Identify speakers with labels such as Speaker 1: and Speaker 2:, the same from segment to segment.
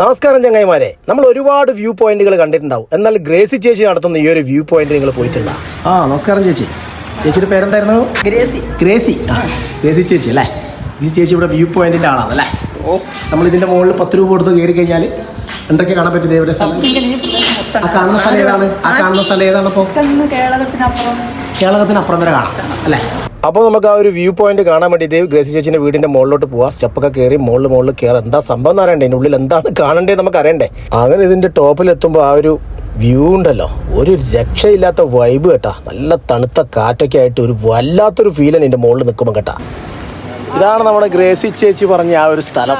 Speaker 1: നമസ്കാരം ചങ്ങായിമാരെ. നമ്മൾ ഒരുപാട് വ്യൂ പോയിന്റുകൾ കണ്ടിട്ടുണ്ടാവും. എന്നാൽ ഗ്രേസി ചേച്ചി നടത്തുന്ന ഈ ഒരു വ്യൂ പോയിന്റ് നിങ്ങൾ പോയിട്ടുണ്ട്? ആ നമസ്കാരം ചേച്ചി. ചേച്ചിയുടെ പേരെന്തായിരുന്നു?
Speaker 2: ഗ്രേസി.
Speaker 1: ഗ്രേസി. ആ ഗ്രേസി ചേച്ചി അല്ലേ? ഈ ചേച്ചി ഇവിടെ വ്യൂ പോയിന്റിന്റെ ആളാണ് അല്ലേ?
Speaker 2: ഓ.
Speaker 1: നമ്മൾ ഇതിന്റെ മുകളിൽ പത്ത് രൂപ കൊടുത്ത് കയറി കഴിഞ്ഞാൽ എന്തൊക്കെ കാണാൻ പറ്റും ഇവിടെ സ്ഥലം? ആ കാണുന്ന സ്ഥലം ഏതാണ്? ആ കാണുന്ന സ്ഥലം ഏതാണ് ഇപ്പോൾ അപ്പുറം വരെ കാണാം. അല്ലേ? അപ്പോൾ നമുക്ക് ആ ഒരു വ്യൂ പോയിന്റ് കാണാൻ വേണ്ടിയിട്ട് ഗ്രേസി ചേച്ചിന്റെ വീടിന്റെ മുകളിലോട്ട് പോവാം. സ്റ്റെപ്പൊക്കെ കയറി മുകളിൽ മുകളിൽ കയറി എന്താ സംഭവം അറിയണ്ടേ ഉള്ളിൽ എന്താണ് കാണണ്ടേ നമുക്ക് അറിയണ്ടേ? അങ്ങനെ ഇതിന്റെ ടോപ്പിൽ എത്തുമ്പോൾ ആ ഒരു വ്യൂ ഉണ്ടല്ലോ. ഒരു രക്ഷയില്ലാത്ത വൈബ് കേട്ടാ. നല്ല തണുത്ത കാറ്റൊക്കെ ആയിട്ട് ഒരു വല്ലാത്തൊരു ഫീലാണ് ഇതിന്റെ മുകളിൽ നിൽക്കുമ്പോൾ കേട്ടാ. ഇതാണ് നമ്മുടെ ഗ്രേസി ചേച്ചി പറഞ്ഞ ആ ഒരു സ്ഥലം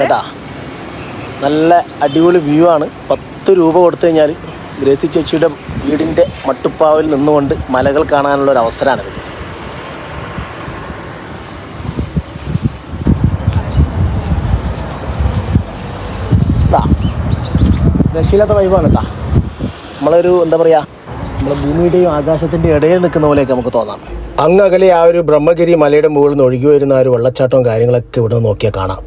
Speaker 1: കേട്ടാ. നല്ല അടിപൊളി വ്യൂ ആണ്. പത്ത് രൂപ കൊടുത്തു കഴിഞ്ഞാൽ ഗ്രേസി ചേച്ചിയുടെ വീടിന്റെ മട്ടുപ്പാവിൽ നിന്നുകൊണ്ട് മലകൾ കാണാനുള്ള ഒരു അവസരമാണിത് ദാ, രക്ഷയില്ലാത്ത വൈബാണ് കേട്ടോ നമ്മളൊരു എന്താ പറയുക നമ്മുടെ ഭൂമിയുടെയും ആകാശത്തിന്റെ ഇടയിൽ നിൽക്കുന്ന പോലെയൊക്കെ നമുക്ക് തോന്നാം. അങ്ങ് അകലെ ആ ഒരു ബ്രഹ്മഗിരി മലയുടെ മുകളിൽ നിന്ന് ഒഴുകി വരുന്ന ആ ഒരു വെള്ളച്ചാട്ടവും കാര്യങ്ങളൊക്കെ ഇവിടെ നിന്ന് നോക്കിയാൽ കാണാം.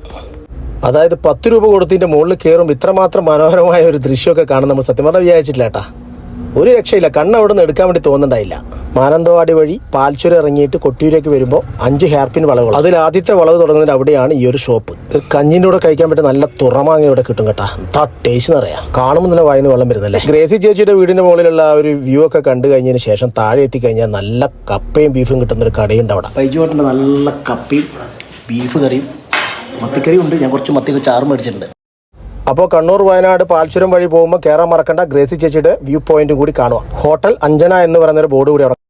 Speaker 1: അതായത് പത്ത് രൂപ കൊടുത്തിന്റെ മുകളിൽ കയറും ഇത്രമാത്രം മനോഹരമായ ഒരു ദൃശ്യമൊക്കെ കാണാൻ നമ്മൾ സത്യം പറഞ്ഞാൽ വിചാരിച്ചിട്ടില്ല കേട്ടാ ഒരു രക്ഷയില്ല. കണ്ണ് അവിടെ നിന്ന് എടുക്കാൻ വേണ്ടി തോന്നുന്നുണ്ടായില്ല. മാനന്തവാടി വഴി പാൽച്ചുര ഇറങ്ങിയിട്ട് കൊട്ടിയൂരേക്ക് വരുമ്പോൾ അഞ്ച് ഹെയർപിൻ വളവുകൾ അതിൽ ആദ്യത്തെ വളവ് തുടങ്ങുന്നതിന് അവിടെയാണ് ഈ ഒരു ഷോപ്പ്. കഞ്ഞിന്റെ കൂടെ കഴിക്കാൻ പറ്റിയ നല്ല തുറമാങ്ങ ഇവിടെ കിട്ടും കേട്ടാ. എന്താ ടേസ്റ്റ് എന്നറിയാം കാണുമ്പോൾ തന്നെ വായന്ന് വെള്ളം വരുന്നല്ലേ ഗ്രേസി ചേച്ചിയുടെ വീടിന്റെ മുകളിലുള്ള ഒരു വ്യൂ ഒക്കെ കണ്ടു കഴിഞ്ഞതിന് ശേഷം താഴെ എത്തിക്കഴിഞ്ഞാൽ നല്ല കപ്പയും ബീഫും കിട്ടുന്ന ഒരു കടയുണ്ട് അവിടെ. ബൈജുവാട്ടിന്റെ നല്ല കപ്പയും ബീഫ് കറിയും മത്തിക്കറി ഉണ്ട്. ഞാൻ കുറച്ച് മത്തിയുടെ ചാറ് മേടിച്ചിട്ടുണ്ട്. അപ്പോൾ കണ്ണൂർ വയനാട് പാൽച്ചുരം വഴി പോകുമ്പോൾ കയറാൻ മറക്കണ്ട ഗ്രേസി ചേച്ചിയുടെ വ്യൂ പോയിന്റും കൂടി കാണുക. ഹോട്ടൽ അഞ്ജന എന്ന് പറയുന്ന ഒരു ബോർഡ് കൂടി അവിടെ